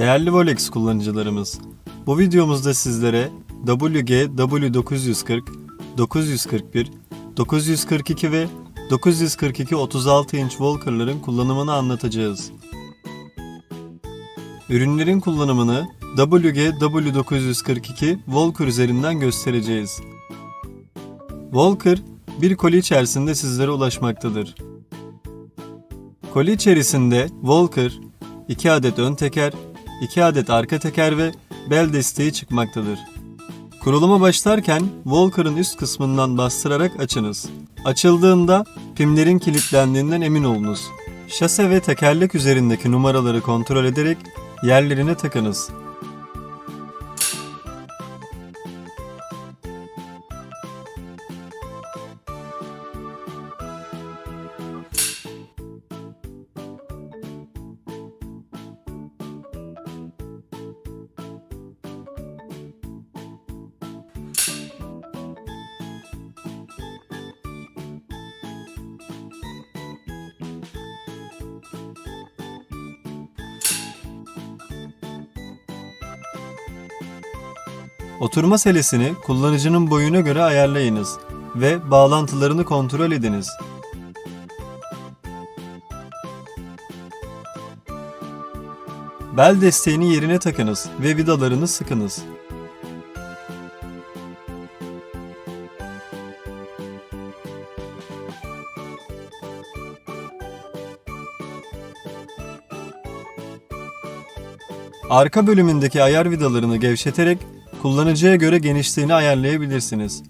Değerli Volex kullanıcılarımız, bu videomuzda sizlere WG W940, 941, 942 ve 942 36 inç Walker'ların kullanımını anlatacağız. Ürünlerin kullanımını WG W942 Walker üzerinden göstereceğiz. Walker, bir koli içerisinde sizlere ulaşmaktadır. Koli içerisinde Walker, 2 adet ön teker, 2 adet arka teker ve bel desteği çıkmaktadır. Kuruluma başlarken Walker'ın üst kısmından bastırarak açınız. Açıldığında pimlerin kilitlendiğinden emin olunuz. Şase ve tekerlek üzerindeki numaraları kontrol ederek yerlerine takınız. Oturma selesini kullanıcının boyuna göre ayarlayınız ve bağlantılarını kontrol ediniz. Bel desteğini yerine takınız ve vidalarını sıkınız. Arka bölümündeki ayar vidalarını gevşeterek kullanıcıya göre genişliğini ayarlayabilirsiniz.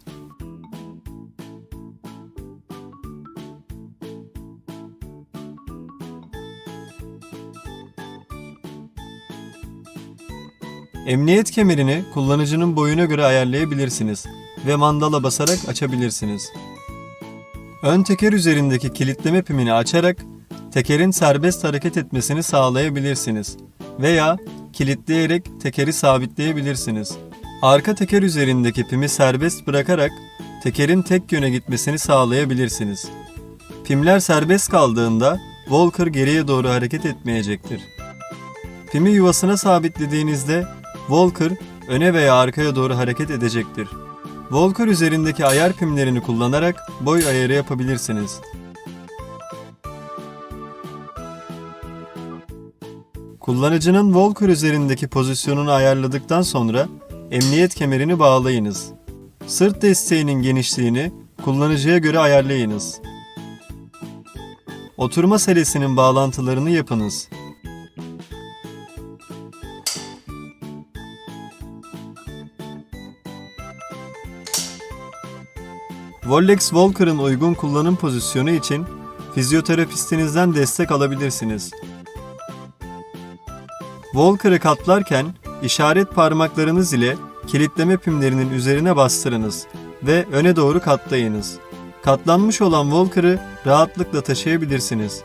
Emniyet kemerini kullanıcının boyuna göre ayarlayabilirsiniz ve mandala basarak açabilirsiniz. Ön teker üzerindeki kilitleme pimini açarak tekerin serbest hareket etmesini sağlayabilirsiniz veya kilitleyerek tekeri sabitleyebilirsiniz. Arka teker üzerindeki pimi serbest bırakarak tekerin tek yöne gitmesini sağlayabilirsiniz. Pimler serbest kaldığında Walker geriye doğru hareket etmeyecektir. Pimi yuvasına sabitlediğinizde Walker öne veya arkaya doğru hareket edecektir. Walker üzerindeki ayar pimlerini kullanarak boy ayarı yapabilirsiniz. Kullanıcının Walker üzerindeki pozisyonunu ayarladıktan sonra emniyet kemerini bağlayınız. Sırt desteğinin genişliğini kullanıcıya göre ayarlayınız. Oturma selesinin bağlantılarını yapınız. Vollex Walker'ın uygun kullanım pozisyonu için fizyoterapistinizden destek alabilirsiniz. Walker'ı katlarken işaret parmaklarınız ile kilitleme pimlerinin üzerine bastırınız ve öne doğru katlayınız. Katlanmış olan Walker'ı rahatlıkla taşıyabilirsiniz.